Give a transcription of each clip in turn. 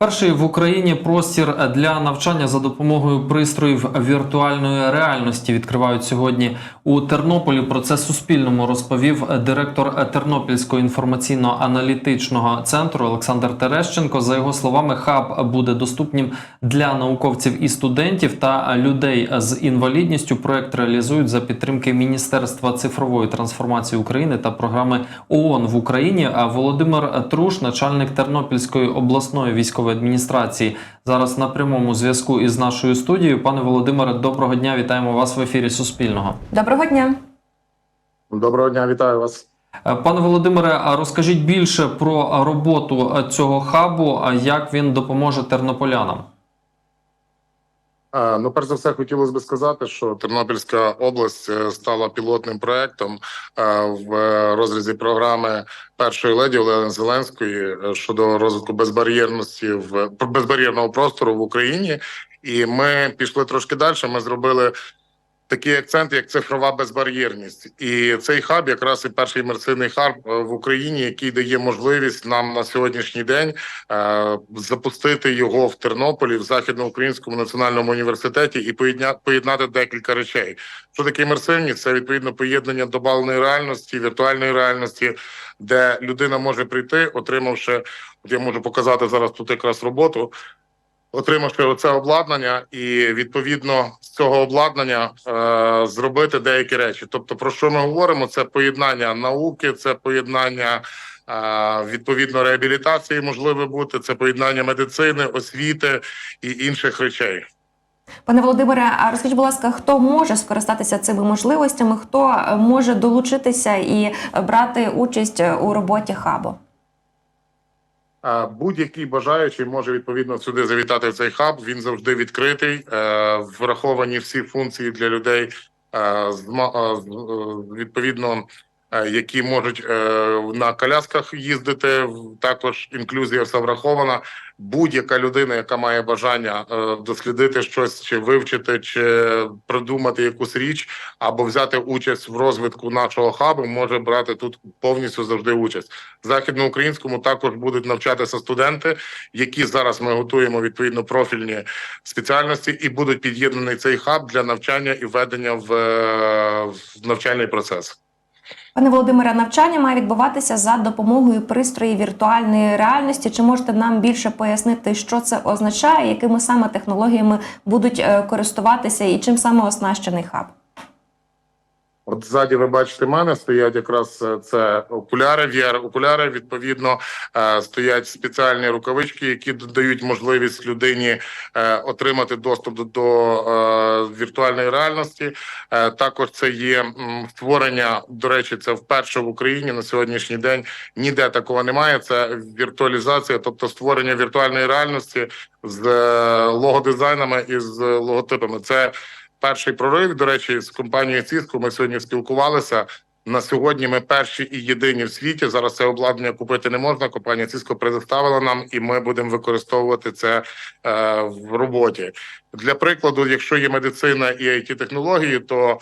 Перший в Україні простір для навчання за допомогою пристроїв віртуальної реальності відкривають сьогодні у Тернополі. Про це Суспільному розповів директор Тернопільського інформаційно-аналітичного центру Олександр Терещенко. За його словами, хаб буде доступним для науковців і студентів та людей з інвалідністю. Проект реалізують за підтримки Міністерства цифрової трансформації України та програми ООН в Україні. А Володимир Труш, начальник Тернопільської обласної військової адміністрації, зараз на прямому зв'язку із нашою студією. Пане Володимире, доброго дня! Вітаємо вас в ефірі Суспільного. Доброго дня. Доброго дня, вітаю вас. Е, Пане Володимире, а розкажіть більше про роботу е, цього хабу, а як він допоможе тернополянам. Ну, перш за все, хотілося б сказати, що Тернопільська область е, стала пілотним проектом е, в розрізі програми першої леді Олени Зеленської е, щодо розвитку безбар'єрності в безбар'єрного простору в Україні. І ми пішли трошки далі. Ми зробили такий акцент, як цифрова безбар'єрність, і цей хаб, якраз і перший імерсивний хаб е, в Україні, який дає можливість нам на сьогоднішній день е, запустити його в Тернополі в західноукраїнському національному університеті і поєднати декілька речей. Що таке імерсивність? Це відповідно поєднання добавленої реальності, віртуальної реальності, де людина може прийти, отримавши, от я можу показати зараз тут якраз роботу. Отримавши оце обладнання, і відповідно з цього обладнання е, зробити деякі речі. Тобто, про що ми говоримо? Це поєднання науки, це поєднання е, відповідно реабілітації, можливе бути, це поєднання медицини, освіти і інших речей. Пане Володимире, а розкажіть, будь ласка, хто може скористатися цими можливостями, хто е, може долучитися і е, брати участь у роботі хабу? Будь-який бажаючий може відповідно сюди завітати в цей хаб. Він завжди відкритий. е, Враховані всі функції для людей е, е, відповідно. Е, Які можуть е, на колясках їздити, також інклюзія все врахована. Будь-яка людина, яка має бажання е, дослідити щось, чи вивчити, чи придумати якусь річ, або взяти участь в розвитку нашого хабу, може брати тут повністю завжди участь західноукраїнському також будуть навчатися студенти, які зараз ми готуємо відповідно профільні спеціальності, і будуть під'єднаний цей хаб для навчання і введення в, в навчальний процес. Пане Володимире, навчання має відбуватися за допомогою пристроїв віртуальної реальності. Чи можете нам більше пояснити, що це означає, якими саме технологіями будуть е, користуватися і чим саме оснащений хаб? От ззаді ви бачите мене стоять якраз е, це окуляри, VR окуляри. Відповідно, е, стоять спеціальні рукавички, які дають можливість людині е, отримати доступ до, до віртуальної реальності. Також це є створення. До речі, це вперше в Україні на сьогоднішній день. Ніде такого немає. Це віртуалізація, тобто створення віртуальної реальності з логодизайнами і з логотипами. Це перший прорив. До речі, з компанією Cisco ми сьогодні спілкувалися. На сьогодні ми перші і єдині в світі. Зараз це обладнання купити не можна. Компанія Cisco предоставила нам, і ми будемо використовувати це е, в роботі. Для прикладу, якщо є медицина і it технології, то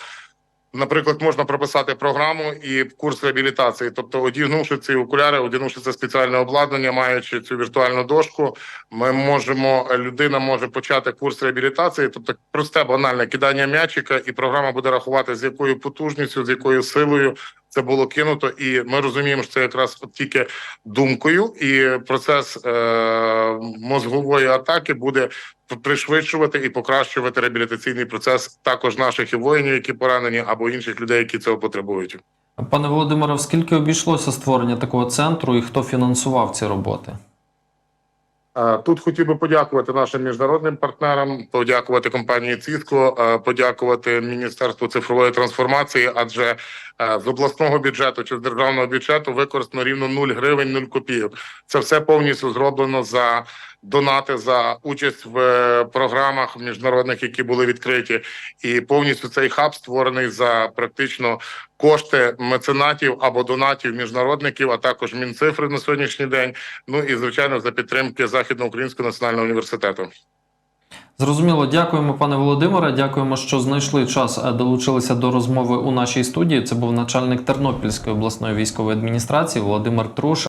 Наприклад, можна прописати програму і курс реабілітації, тобто, одягнувши ці окуляри, одягнувши це спеціальне обладнання, маючи цю віртуальну дошку, ми можемо людина може почати курс реабілітації, тобто просте банальне кидання м'ячика, і програма буде рахувати з якою потужністю, з якою силою це було кинуто. І ми розуміємо, що це якраз от тільки думкою, і процес е- мозгової атаки буде пришвидшувати і покращувати реабілітаційний процес також наших і воїнів, які поранені, або інших людей, які цього потребують. Пане Володимире, скільки обійшлося створення такого центру і хто фінансував ці роботи? Е, Тут хотів би подякувати нашим міжнародним партнерам, подякувати компанії Cisco, е, подякувати Міністерству цифрової трансформації, адже е, з обласного бюджету чи з державного бюджету використано рівно 0 гривень, 0 копійок. Це все повністю зроблено за донати за участь в програмах міжнародних, які були відкриті, і повністю цей хаб створений за практично кошти меценатів або донатів міжнародників, а також мінцифри на сьогоднішній день. Ну і звичайно за підтримки Західноукраїнського національного університету. Зрозуміло, дякуємо, пане Володимире. Дякуємо, що знайшли час, е, долучилися до розмови у нашій студії. Це був начальник Тернопільської обласної військової адміністрації Володимир Труш.